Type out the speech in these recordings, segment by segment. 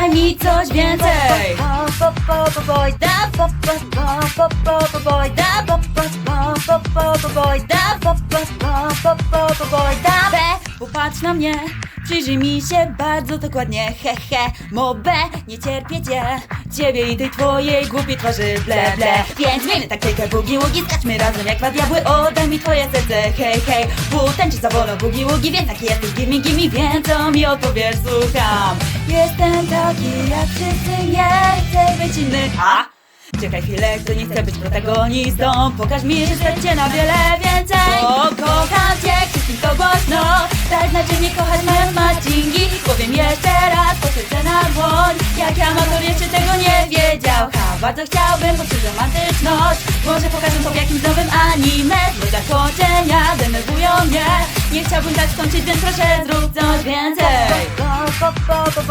daj mi coś więcej popatrz na mnie Przyjrzyj mi się bardzo dokładnie, he he Mobę, nie cierpię cię Ciebie i tej twojej głupiej twarzy, ble ble Więc miejmy taktykę bugi ługi Skaczmy razem jak dwa diabły Oddaj mi twoje serce, hej hej Bu tańczy za wolno bugi ługi Więc taki jesteś, gimme gimme Więc co mi odpowiesz, słucham Jestem taki jak wszyscy Nie chcę być inny. A? Czekaj chwilę, kto nie chce być protagonistą. Pokaż mi, że chcecie na wiele więcej. O, kocham cię, krzyknij to głośno. Tak znaczy mnie kochać mając macingi Powiem jeszcze raz, posycę na dłoń. Jak ja amator jeszcze tego nie wiedział. Ha, bardzo chciałbym poczuć romantyczność. Może pokażę to w jakimś nowym anime. Złe zakończenia denerwują mnie. Nie chciałbym tak skończyć, więc proszę zrób coś więcej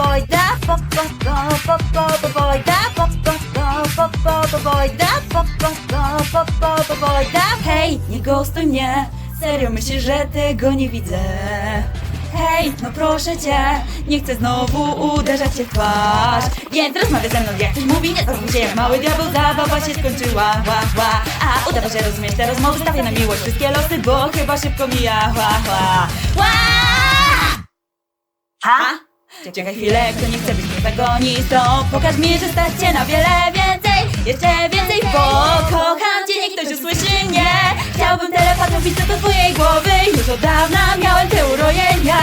po, po, boj, da, po, po, po, po, po, po, boj, da, po, po, po, po, po, po, boj, da, po, po, po, po, po, po, boj, da. Hej, nie ghostuj mnie Serio myślisz, że tego nie widzę Hej, no proszę cię Nie chcę znowu uderzać cię w twarz Więc rozmawiaj ze mną jak ktoś mówi Nie zachowuj się mały diabeł Zabawa się skończyła, ła, ła A udawa, że rozumiesz te rozmowy Stawiaj na miłość wszystkie losy Bo chyba szybko mija, ła, ła Ła! Czekaj chwilę, kto nie chce być protagonistą. Pokaż mi, że stać cię na wiele więcej. Jeszcze więcej, bo kocham cię, niech ktoś usłyszy mnie. Chciałbym telepatą widzieć do twojej głowy. Już od dawna miałem te urojenia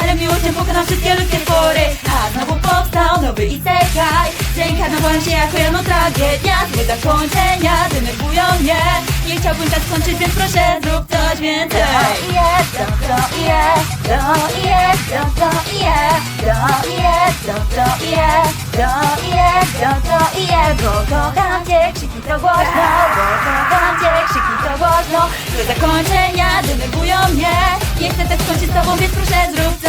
Ale miłością pokonam wszystkie ludzkie spory. A znowu powstał nowy isekai Zreinkarnowałem się jako jedno tragedia Złe zakończenia denerwują mnie nie chciałbym tak skończyć, więc proszę zrób coś więcej. To je, to, to je, to je, to, to je To je, to, to je, to je, to, to je Bo kocham cię, krzyknij to głośno Bo kocham cię, krzyknij to głośno. Do zakończenia denerwują mnie. Nie chcę tak skończyć z tobą, więc proszę zrób